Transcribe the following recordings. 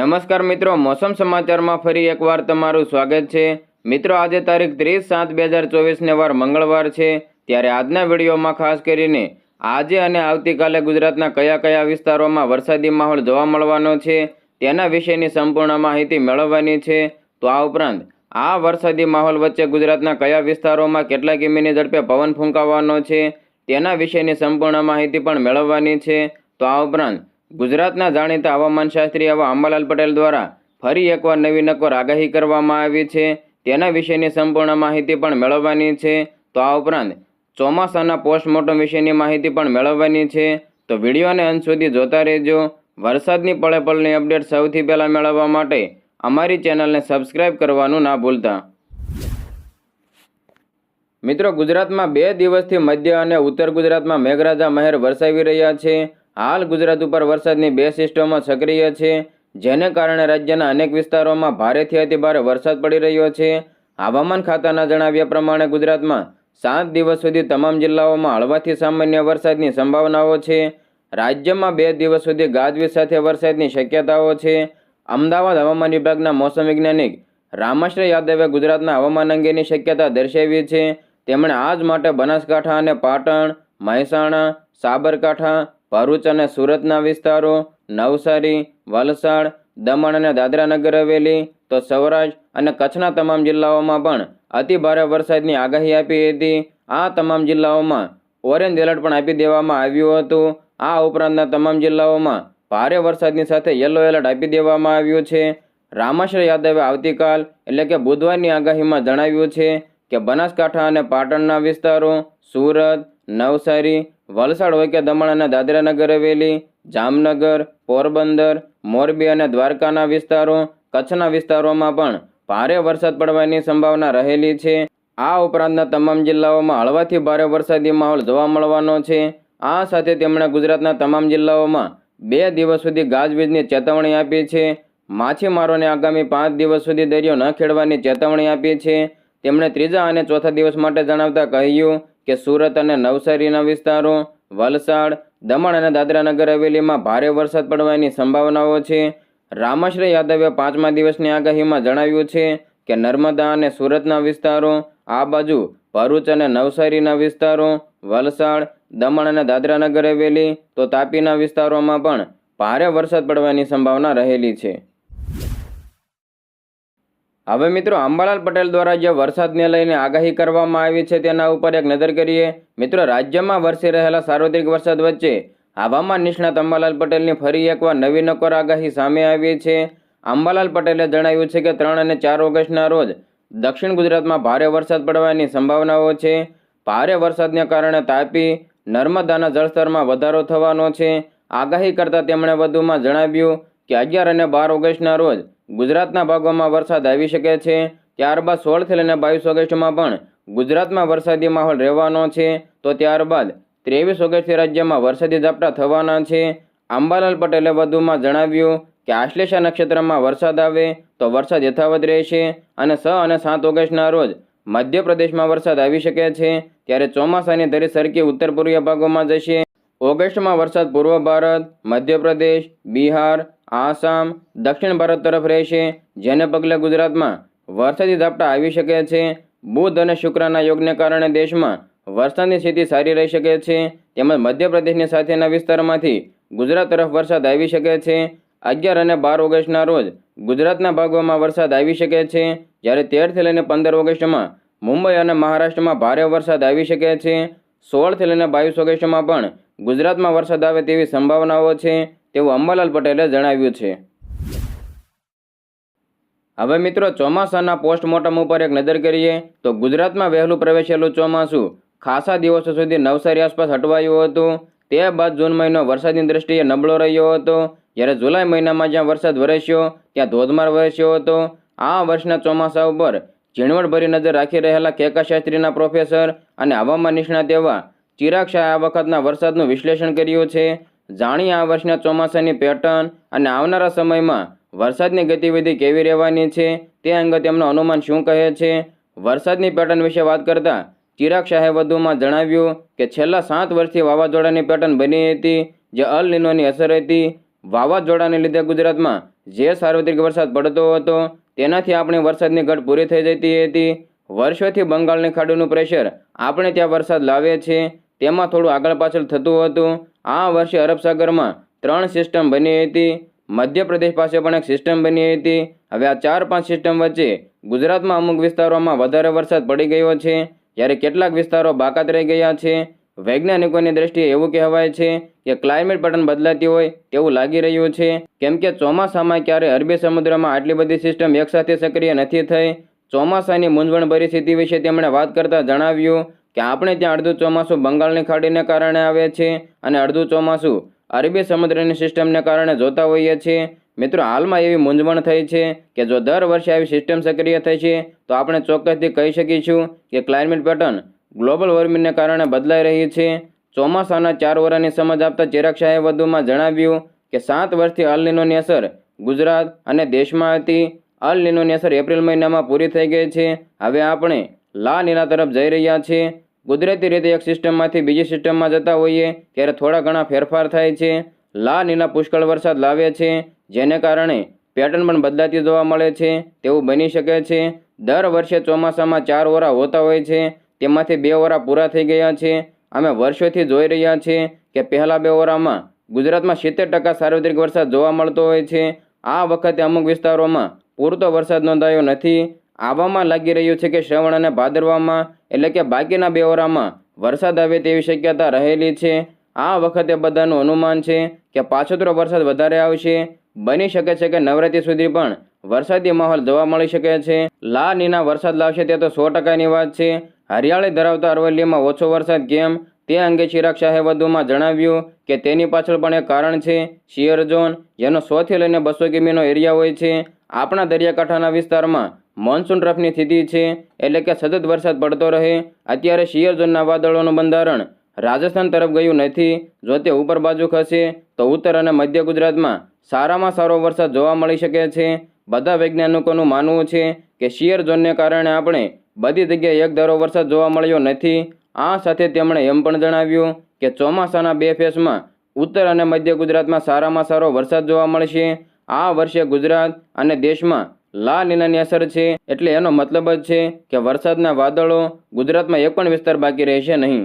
નમસ્કાર મિત્રો, મોસમ સમાચારમાં ફરી એકવાર તમારું સ્વાગત છે. મિત્રો, આજે તારીખ ત્રીસ સાત બે હજાર ચોવીસને વાર મંગળવાર છે. ત્યારે આજના વિડીયોમાં ખાસ કરીને આજે અને આવતીકાલે ગુજરાતના કયા કયા વિસ્તારોમાં વરસાદી માહોલ જોવા મળવાનો છે, તેના વિશેની સંપૂર્ણ માહિતી મેળવવાની છે. તો આ ઉપરાંત, આ વરસાદી માહોલ વચ્ચે ગુજરાતના કયા વિસ્તારોમાં કેટલા કિમીની ઝડપે પવન ફૂંકાવાનો છે, તેના વિશેની સંપૂર્ણ માહિતી પણ મેળવવાની છે. તો આ ઉપરાંત ગુજરાતના જાણીતા હવામાનશાસ્ત્રી એવા અંબાલાલ પટેલ દ્વારા ફરી એકવાર નવી નક્કોર આગાહી કરવામાં આવી છે. તેના વિશેની સંપૂર્ણ માહિતી પણ મેળવવાની છે. તો આ ઉપરાંત ચોમાસાના પોસ્ટમોર્ટમ વિશેની માહિતી પણ મેળવવાની છે. તો વિડીયોને અંત સુધી જોતા રહેજો. વરસાદની પળે પળની અપડેટ સૌથી પહેલાં મેળવવા માટે અમારી ચેનલને સબસ્ક્રાઇબ કરવાનું ના ભૂલતા. મિત્રો, ગુજરાતમાં બે દિવસથી મધ્ય અને ઉત્તર ગુજરાતમાં મેઘરાજા મહેર વરસાવી રહ્યા છે. હાલ ગુજરાત ઉપર વરસાદની બે સિસ્ટમો સક્રિય છે, જેને કારણે રાજ્યના અનેક વિસ્તારોમાં ભારેથી અતિભારે વરસાદ પડી રહ્યો છે. હવામાન ખાતાના જણાવ્યા પ્રમાણે ગુજરાતમાં સાત દિવસ સુધી તમામ જિલ્લાઓમાં હળવાથી સામાન્ય વરસાદની સંભાવનાઓ છે. રાજ્યમાં બે દિવસ સુધી ગાજવીજ સાથે વરસાદની શક્યતાઓ છે. અમદાવાદ હવામાન વિભાગના મોસમ વૈજ્ઞાનિક રામાશ્રય યાદવે ગુજરાતના હવામાન અંગેની શક્યતા દર્શાવી છે. તેમણે આજ માટે બનાસકાંઠા અને પાટણ, મહેસાણા, સાબરકાંઠા ભરૂચ અને સુરતના વિસ્તારો, નવસારી, વલસાડ, દમણ અને દાદરા નગર હવેલી, તો સૌરાષ્ટ્ર અને કચ્છના તમામ જિલ્લાઓમાં પણ અતિ ભારે વરસાદની આગાહી આપી હતી. આ તમામ જિલ્લાઓમાં ઓરેન્જ એલર્ટ પણ આપી દેવામાં આવ્યું હતું. આ ઉપરાંતના તમામ જિલ્લાઓમાં ભારે વરસાદની સાથે યલો એલર્ટ આપી દેવામાં આવ્યું છે. રામાશ્ર યાદવે આવતીકાલ, એટલે કે બુધવારની આગાહીમાં જણાવ્યું છે કે બનાસકાંઠા અને પાટણના વિસ્તારો, સુરત, નવસારી વલસાડ કે દમણ અને દાદરા નગર હવેલી જામનગર, પોરબંદર, મોરબી અને દ્વારકાના વિસ્તારો, કચ્છના વિસ્તારોમાં પણ ભારે વરસાદ પડવાની સંભાવના રહેલી છે. આ ઉપરાંતના તમામ જિલ્લાઓમાં હળવાથી ભારે વરસાદી માહોલ જોવા મળવાનો છે. આ સાથે તેમણે ગુજરાતના તમામ જિલ્લાઓમાં બે દિવસ સુધી ગાજવીજની ચેતવણી આપી છે. માછીમારોને આગામી પાંચ દિવસ સુધી દરિયો ન ખેડવાની ચેતવણી આપી છે. તેમણે ત્રીજા અને ચોથા દિવસ માટે જણાવતા કહ્યું કે સુરત અને નવસારીના વિસ્તારો, વલસાડ, દમણ અને દાદરા નગર હવેલીમાં ભારે વરસાદ પડવાની સંભાવનાઓ છે. રામાશ્રય યાદવે પાંચમા દિવસની આગાહીમાં જણાવ્યું છે કે નર્મદા અને સુરતના વિસ્તારો, આ બાજુ ભરૂચ અને નવસારીના વિસ્તારો, વલસાડ, દમણ અને દાદરા નગર હવેલી, તો તાપીના વિસ્તારોમાં પણ ભારે વરસાદ પડવાની સંભાવના રહેલી છે. હવે મિત્રો અંબાલાલ પટેલ દ્વારા જે વરસાદને લઈને આગાહી કરવામાં આવી છે તેના ઉપર એક નજર કરીએ. મિત્રો, રાજ્યમાં વરસી રહેલા સાર્વત્રિક વરસાદ વચ્ચે હવામાન નિષ્ણાત અંબાલાલ પટેલની ફરી એકવાર નવી નકોર આગાહી સામે આવી છે. અંબાલાલ પટેલે જણાવ્યું છે કે ત્રણ અને ચાર ઓગસ્ટના રોજ દક્ષિણ ગુજરાતમાં ભારે વરસાદ પડવાની સંભાવનાઓ છે. ભારે વરસાદને કારણે તાપી, નર્મદાના જળસ્તરમાં વધારો થવાનો છે. આગાહી કરતાં તેમણે વધુમાં જણાવ્યું કે અગિયાર અને બાર ઓગસ્ટના રોજ ગુજરાતના ભાગોમાં વરસાદ આવી શકે છે. ત્યારબાદ સોળથી લઈને બાવીસ ઓગસ્ટમાં પણ ગુજરાતમાં વરસાદી માહોલ રહેવાનો છે. તો ત્યારબાદ ત્રેવીસ ઓગસ્ટથી રાજ્યમાં વરસાદી ઝાપટા થવાના છે. અંબાલાલ પટેલે વધુમાં જણાવ્યું કે આશ્લેષા નક્ષત્રમાં વરસાદ આવે તો વરસાદ યથાવત રહેશે અને છ અને સાત ઓગસ્ટના રોજ મધ્યપ્રદેશમાં વરસાદ આવી શકે છે. ત્યારે ચોમાસાની ધરી સરકી ઉત્તર પૂર્વીય ભાગોમાં જશે. ઓગસ્ટમાં વરસાદ પૂર્વ ભારત, મધ્યપ્રદેશ, બિહાર આસામ, દક્ષિણ ભારત તરફ રહેશે, જેને પગલે ગુજરાતમાં વરસાદી ઝાપટા આવી શકે છે. બુધ અને શુક્રના યોગને કારણે દેશમાં વરસાદની સ્થિતિ સારી રહી શકે છે. તેમજ મધ્યપ્રદેશની સાથેના વિસ્તારમાંથી ગુજરાત તરફ વરસાદ આવી શકે છે. અગિયાર અને બાર ઓગસ્ટના રોજ ગુજરાતના ભાગોમાં વરસાદ આવી શકે છે. જ્યારે તેરથી લઈને પંદર ઓગસ્ટમાં મુંબઈ અને મહારાષ્ટ્રમાં ભારે વરસાદ આવી શકે છે. સોળથી લઈને બાવીસ ઓગસ્ટમાં પણ ગુજરાતમાં વરસાદ આવે તેવી સંભાવનાઓ છે. તેવું અંબાલાલ પટેલે જણાવ્યું છે. હવે મિત્રો, ચોમાસાના પોસ્ટમોર્ટમ ઉપર એક નજર કરીએ, તો ગુજરાતમાં વહેલું પ્રવેશેલું ચોમાસું ખાસા દિવસો સુધી નવસારી આસપાસ હટવાયું હતું. તે બાદ જૂન મહિનો વરસાદની દ્રષ્ટિએ નબળો રહ્યો હતો. જ્યારે જુલાઈ મહિનામાં જ્યાં વરસાદ વરસ્યો, ત્યાં ધોધમાર વરસ્યો હતો. આ વર્ષના ચોમાસા ઉપર ઝીણવટભરી નજર રાખી રહેલા કેકાશાસ્ત્રીના પ્રોફેસર અને હવામાન નિષ્ણાત એવા ચિરાગ શાહે આ વખતના વરસાદનું વિશ્લેષણ કર્યું છે. જાણીએ આ વર્ષના ચોમાસાની પેટર્ન અને આવનારા સમયમાં વરસાદની ગતિવિધિ કેવી રહેવાની છે તે અંગે તેમનું અનુમાન શું કહે છે? વરસાદની પેટર્ન વિશે વાત કરતા ચિરાગ શાહે વધુમાં જણાવ્યું કે છેલ્લા સાત વર્ષથી વાવાઝોડાની પેટર્ન બની હતી, જે અલ નિનોની અસર હતી. વાવાઝોડાને લીધે ગુજરાતમાં જે સાર્વત્રિક વરસાદ પડતો હતો, તેનાથી આપણી વરસાદની ઘટ પૂરી થઈ જતી હતી. વર્ષોથી બંગાળની ખાડીનું પ્રેશર આપણે ત્યાં વરસાદ લાવે છે તેમાં થોડું આગળ પાછળ થતું હતું. આ વર્ષે અરબ સાગરમાં ત્રણ સિસ્ટમ બની હતી. મધ્યપ્રદેશ પાસે પણ એક સિસ્ટમ બની હતી. હવે આ ચાર પાંચ સિસ્ટમ વચ્ચે ગુજરાતમાં અમુક વિસ્તારોમાં વધારે વરસાદ પડી ગયો છે. જ્યારે કેટલાક વિસ્તારો બાકાત રહી ગયા છે. વૈજ્ઞાનિકોની દ્રષ્ટિએ એવું કહેવાય છે કે ક્લાઇમેટ પેટર્ન બદલાતી હોય તેવું લાગી રહ્યું છે. કેમ કે ચોમાસામાં ક્યારે અરબી સમુદ્રમાં આટલી બધી સિસ્ટમ એકસાથે સક્રિય નથી થઈ, ચોમાસાની મૂંઝવણભરી સ્થિતિ વિશે તેમણે વાત કરતા જણાવ્યું. કે આપણે ત્યાં અડધું ચોમાસું બંગાળની ખાડીને કારણે આવે છે અને અડધું ચોમાસું અરબી સમુદ્રની સિસ્ટમને કારણે જોતા હોઈએ છીએ. મિત્રો, હાલમાં એવી મૂંઝવણ થઈ છે કે જો દર વર્ષે આવી સિસ્ટમ સક્રિય થઈ છે, તો આપણે ચોક્કસથી કહી શકીશું કે ક્લાઇમેટ પેટર્ન ગ્લોબલ વોર્મિંગને કારણે બદલાઈ રહી છે. ચોમાસાના ચાર વર્ષની સમજ આપતા ચિરાગ શાહે વધુમાં જણાવ્યું કે સાત વર્ષથી અલ નીનોની અસર ગુજરાત અને દેશમાં હતી. અલ નીનોની અસર એપ્રિલ મહિનામાં પૂરી થઈ ગઈ છે. હવે આપણે લા નીના તરફ જઈ રહ્યા છે. કુદરતી રીતે એક સિસ્ટમમાંથી બીજી સિસ્ટમમાં જતા હોઈએ ત્યારે થોડા ઘણા ફેરફાર થાય છે. લા નીના પુષ્કળ વરસાદ લાવે છે, જેને કારણે પેટર્ન પણ બદલાતી જોવા મળે છે. તેવું બની શકે છે. દર વર્ષે ચોમાસામાં ચાર ઓરા હોતા હોય છે. તેમાંથી બે ઓરા પૂરા થઈ ગયા છે. અમે વર્ષોથી જોઈ રહ્યા છીએ કે પહેલાં બે ઓરામાં ગુજરાતમાં સિત્તેર ટકા સાર્વત્રિક વરસાદ જોવા મળતો હોય છે. આ વખતે અમુક વિસ્તારોમાં પૂરતો વરસાદ નોંધાયો નથી. આવામાં લાગી રહ્યું છે કે શ્રવણ અને ભાદરવામાં, એટલે કે બાકીના બે ઓરામાં વરસાદ આવે તેવી શક્યતા રહેલી છે. આ વખતે બધાનું અનુમાન છે કે પાછોતરો વરસાદ વધારે આવશે. બની શકે છે કે નવરાત્રી સુધી પણ વરસાદી માહોલ જોવા મળી શકે છે. લા નીના વરસાદ લાવશે તે તો સો ટકાની વાત છે. હરિયાળી ધરાવતા અરવલ્લીમાં ઓછો વરસાદ કેમ? તે અંગે ચિરાગ શાહે વધુમાં જણાવ્યું કે તેની પાછળ પણ એક કારણ છે. શિયર ઝોન, જેનો સોથી લઈને બસો કિમીનો એરિયા હોય છે. આપણા દરિયાકાંઠાના વિસ્તારમાં મોન્સૂન ટ્રફની સ્થિતિ છે એટલે કે સતત વરસાદ પડતો રહે. અત્યારે શિયર ઝોનના વાદળોનું બંધારણ રાજસ્થાન તરફ ગયું નથી. જો તે ઉપર બાજુ ખસે, તો ઉત્તર અને મધ્ય ગુજરાતમાં સારામાં સારો વરસાદ જોવા મળી શકે છે. બધા વૈજ્ઞાનિકોનું માનવું છે કે શિયર ઝોનને કારણે આપણે બધી જગ્યાએ એક ધારો વરસાદ જોવા મળ્યો નથી. આ સાથે તેમણે એમ પણ જણાવ્યું કે ચોમાસાના બે ફેઝમાં ઉત્તર અને મધ્ય ગુજરાતમાં સારામાં સારો વરસાદ જોવા મળશે. આ વર્ષે ગુજરાત અને દેશમાં લા નીનાની અસર છે એટલે એનો મતલબ જ છે કે વરસાદના વાદળો ગુજરાતમાં એક પણ વિસ્તાર બાકી રહેશે નહીં.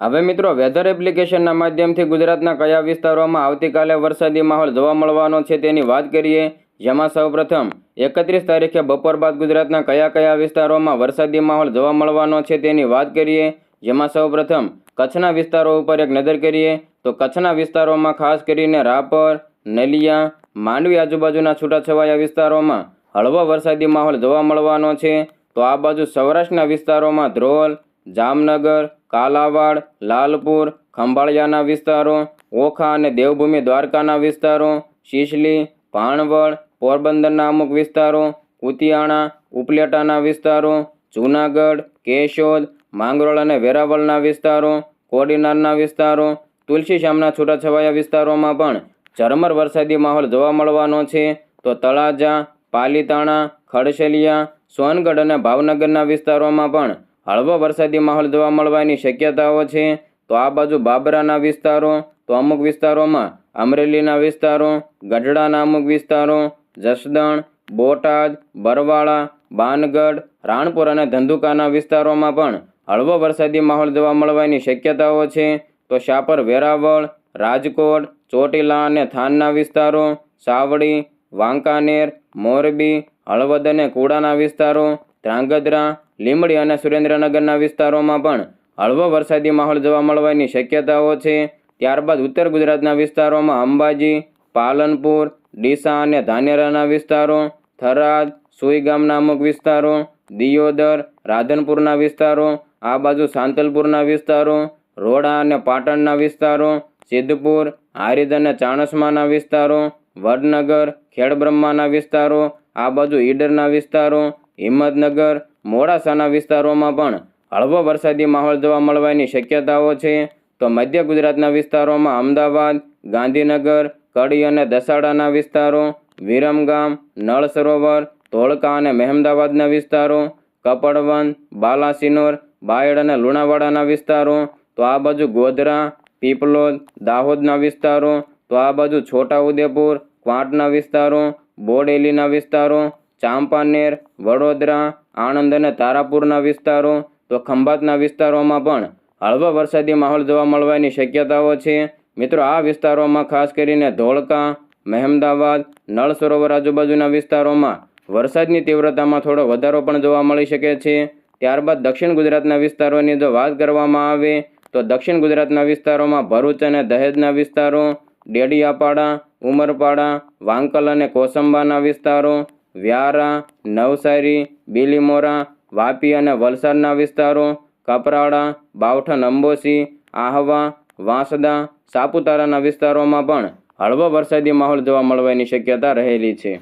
હવે મિત્રો વેધર એપ્લિકેશનના માધ્યમથી ગુજરાતના કયા વિસ્તારોમાં આવતીકાલે વરસાદી માહોલ જોવા મળવાનો છે તેની વાત કરીએ, જેમાં સૌપ્રથમ એકત્રીસ તારીખે બપોર બાદ ગુજરાતના કયા કયા વિસ્તારોમાં વરસાદી માહોલ જોવા મળવાનો છે તેની વાત કરીએ, જેમાં સૌપ્રથમ કચ્છના વિસ્તારો ઉપર એક નજર કરીએ, તો કચ્છના વિસ્તારોમાં ખાસ કરીને રાપર, નલિયા માંડવી આજુબાજુના છૂટાછવાયા વિસ્તારોમાં હળવો વરસાદી માહોલ જોવા મળવાનો છે. તો આ બાજુ સૌરાષ્ટ્રના વિસ્તારોમાં ધ્રોલ, જામનગર, કાલાવાડ, લાલપુર, ખંભાળિયાના વિસ્તારો, ઓખા અને દેવભૂમિ દ્વારકાના વિસ્તારો, શીશલી ભાણવડ પોરબંદરના અમુક વિસ્તારો કુતિયાણા ઉપલેટાના વિસ્તારો, જૂનાગઢ, કેશોદ, માંગરોળ અને વેરાવળના વિસ્તારો, કોડીનારના વિસ્તારો તુલસીશ્યામના છૂટાછવાયા વિસ્તારોમાં પણ ઝરમર વરસાદી માહોલ જોવા મળવાનો છે, તો તળાજા, પાલીતાણા, ખડશેલિયા, સોનગઢ અને ભાવનગરના વિસ્તારોમાં પણ હળવો વરસાદી માહોલ જોવા મળવાની શક્યતાઓ છે. તો આ બાજુ બાબરાના વિસ્તારો, તો અમુક વિસ્તારોમાં અમરેલીના વિસ્તારો, ગઢડાના અમુક વિસ્તારો, જસદણ, બોટાદ, બરવાળા, બાનગઢ, રાણપુર અને ધંધુકાના વિસ્તારોમાં પણ હળવો વરસાદી માહોલ જોવા મળવાની શક્યતાઓ છે. તો શાપર વેરાવળ રાજકોટ, ચોટીલા અને થાનના વિસ્તારો, સાવડી, વાંકાનેર, મોરબી, હળવદ અને કુડાના વિસ્તારો, ધ્રાંગધ્રા, લીંબડી અને સુરેન્દ્રનગરના વિસ્તારોમાં પણ હળવો વરસાદી માહોલ જોવા મળવાની શક્યતાઓ છે. ત્યારબાદ ઉત્તર ગુજરાતના વિસ્તારોમાં અંબાજી, પાલનપુર, ડીસા અને ધાનેરાના વિસ્તારો, થરાદ, સુઈ ગામના અમુક વિસ્તારો, દિયોદર, રાધનપુરના વિસ્તારો, આ બાજુ સાંતલપુરના વિસ્તારો, રોડા અને પાટણના વિસ્તારો સિદ્ધપુર હારીજ અને ચાણસમાના વિસ્તારો, વડનગર, ખેડબ્રહ્માના વિસ્તારો, આ બાજુ ઈડરના વિસ્તારો, હિંમતનગર, મોડાસાના વિસ્તારોમાં પણ હળવો વરસાદી માહોલ જોવા મળવાની શક્યતાઓ છે. તો મધ્ય ગુજરાતના વિસ્તારોમાં અમદાવાદ, ગાંધીનગર, કડી અને દસાડાના વિસ્તારો, વિરમગામ, નળ સરોવર, ધોળકા અને મહેમદાવાદના વિસ્તારો કપડવન બાલાસિનોર, બાયડ અને લુણાવાડાના વિસ્તારો. તો આ બાજુ ગોધરા પીપલોદ, દાહોદના વિસ્તારો, તો આ બાજુ છોટાઉદેપુર, ક્વાંટના વિસ્તારો બોડેલીના વિસ્તારો, ચાંપાનેર, વડોદરા, આણંદ અને તારાપુરના વિસ્તારો, તો ખંભાતના વિસ્તારોમાં પણ હળવા વરસાદી માહોલ જોવા મળવાની શક્યતાઓ છે. મિત્રો, આ વિસ્તારોમાં ખાસ કરીને ધોળકા, મહેમદાવાદ, નળ સરોવર આજુબાજુના વિસ્તારોમાં વરસાદની તીવ્રતામાં થોડો વધારો પણ જોવા મળી શકે છે. ત્યારબાદ દક્ષિણ ગુજરાતના વિસ્તારોની જો વાત કરવામાં આવે તો દક્ષિણ ગુજરાતના વિસ્તારોમાં ભરૂચ અને દહેજના વિસ્તારો, ડેડિયાપાડા, ઉમરપાડા, વાંકલ અને કોસંબાના વિસ્તારો, વ્યારા, નવસારી, બીલીમોરા, વાપી અને વલસાડના વિસ્તારો, કપરાડા બાવઠન અંબોસી આહવા, વાંસદા, સાપુતારાના વિસ્તારોમાં પણ હળવો વરસાદી માહોલ જોવા મળવાની શક્યતા રહેલી છે.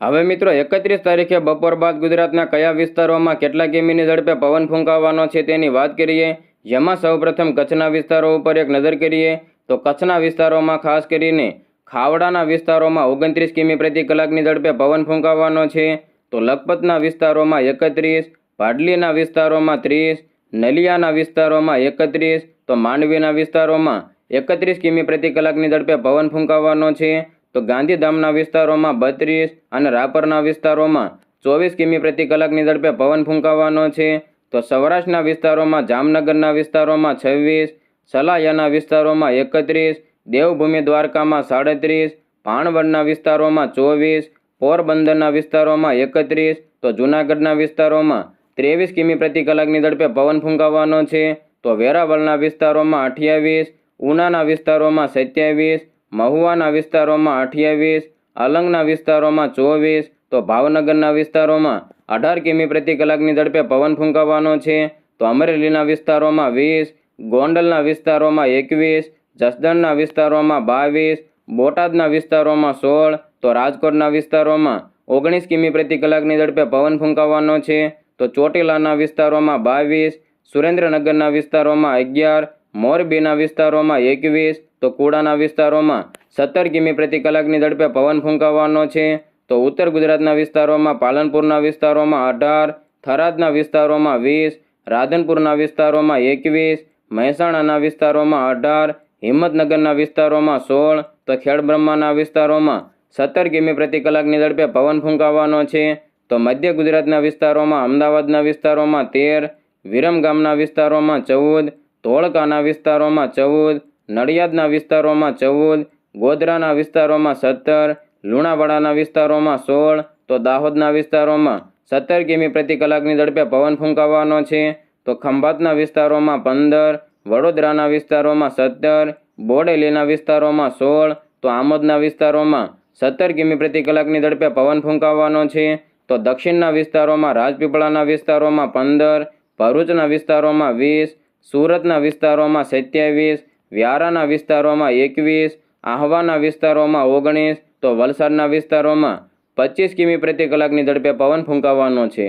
હવે મિત્રો, એકત્રીસ તારીખે બપોર બાદ ગુજરાતના કયા વિસ્તારોમાં કેટલા કિમીની ઝડપે પવન ફૂંકાવાનો છે તેની વાત કરીએ. જેમાં સૌપ્રથમ કચ્છના વિસ્તારો ઉપર એક નજર કરીએ, તો કચ્છના વિસ્તારોમાં ખાસ કરીને ખાવડાના વિસ્તારોમાં ઓગણત્રીસ કિમી પ્રતિ કલાકની ઝડપે પવન ફૂંકાવાનો છે. તો લખપતના વિસ્તારોમાં એકત્રીસ ભાડલીના વિસ્તારોમાં ત્રીસ, નલિયાના વિસ્તારોમાં એકત્રીસ, તો માંડવીના વિસ્તારોમાં એકત્રીસ કિમી પ્રતિ કલાકની ઝડપે પવન ફૂંકાવાનો છે. તો ગાંધીધામના વિસ્તારોમાં બત્રીસ અને રાપરના વિસ્તારોમાં ચોવીસ કિમી પ્રતિ કલાકની ઝડપે પવન ફૂંકાવાનો છે. તો સૌરાષ્ટ્રના વિસ્તારોમાં, જામનગરના વિસ્તારોમાં છવ્વીસ, સલાયાના વિસ્તારોમાં એકત્રીસ, દેવભૂમિ દ્વારકામાં સાડત્રીસ ભાણવડના વિસ્તારોમાં ચોવીસ, પોરબંદરના વિસ્તારોમાં એકત્રીસ, તો જૂનાગઢના વિસ્તારોમાં ત્રેવીસ કિમી પ્રતિ કલાકની ઝડપે પવન ફૂંકાવાનો છે. તો વેરાવળના વિસ્તારોમાં અઠ્યાવીસ, ઉનાના વિસ્તારોમાં સત્યાવીસ મહુવાના વિસ્તારોમાં અઠ્યાવીસ અલંગના વિસ્તારોમાં ચોવીસ, તો ભાવનગરના વિસ્તારોમાં અઢાર કિમી પ્રતિ કલાકની ઝડપે પવન ફૂંકાવાનો છે. તો અમરેલીના વિસ્તારોમાં વીસ, ગોંડલના વિસ્તારોમાં એકવીસ, જસદણના વિસ્તારોમાં બાવીસ, બોટાદના વિસ્તારોમાં સોળ, તો રાજકોટના વિસ્તારોમાં ઓગણીસ કિમી પ્રતિ કલાકની ઝડપે પવન ફૂંકાવાનો છે. તો ચોટીલાના વિસ્તારોમાં બાવીસ, સુરેન્દ્રનગરના વિસ્તારોમાં અગિયાર મોરબીના વિસ્તારોમાં એકવીસ, તો કુડાના વિસ્તારોમાં સત્તર કિમી પ્રતિ કલાકની ઝડપે પવન ફૂંકાવાનો છે. તો ઉત્તર ગુજરાતના વિસ્તારોમાં, પાલનપુરના વિસ્તારોમાં અઢાર, થરાદના વિસ્તારોમાં વીસ, રાધનપુરના વિસ્તારોમાં એકવીસ, મહેસાણાના વિસ્તારોમાં અઢાર, હિંમતનગરના વિસ્તારોમાં સોળ, તો ખેડબ્રહ્માના વિસ્તારોમાં સત્તર કિમી પ્રતિ કલાકની ઝડપે પવન ફૂંકાવાનો છે. તો મધ્ય ગુજરાતના વિસ્તારોમાં, અમદાવાદના વિસ્તારોમાં તેર, વિરમગામના વિસ્તારોમાં ચૌદ ધોળકાના વિસ્તારોમાં ચૌદ, નડિયાદના વિસ્તારોમાં ચૌદ, ગોધરાના વિસ્તારોમાં સત્તર, લુણાવાડાના વિસ્તારોમાં સોળ, તો દાહોદના વિસ્તારોમાં સત્તર કિમી પ્રતિ કલાકની ઝડપે પવન ફૂંકાવાનો છે. તો ખંભાતના વિસ્તારોમાં પંદર, વડોદરાના વિસ્તારોમાં સત્તર, બોડેલીના વિસ્તારોમાં સોળ, તો આમોદના વિસ્તારોમાં સત્તર કિમી પ્રતિ કલાકની ઝડપે પવન ફૂંકાવાનો છે. તો દક્ષિણના વિસ્તારોમાં રાજપીપળાના વિસ્તારોમાં પંદર, ભરૂચના વિસ્તારોમાં વીસ સુરતના વિસ્તારોમાં સત્યાવીસ, વ્યારાના વિસ્તારોમાં એકવીસ, આહવાના વિસ્તારોમાં ઓગણીસ, તો વલસાડના વિસ્તારોમાં પચીસ કિમી પ્રતિ કલાકની ઝડપે પવન ફૂંકાવાનો છે.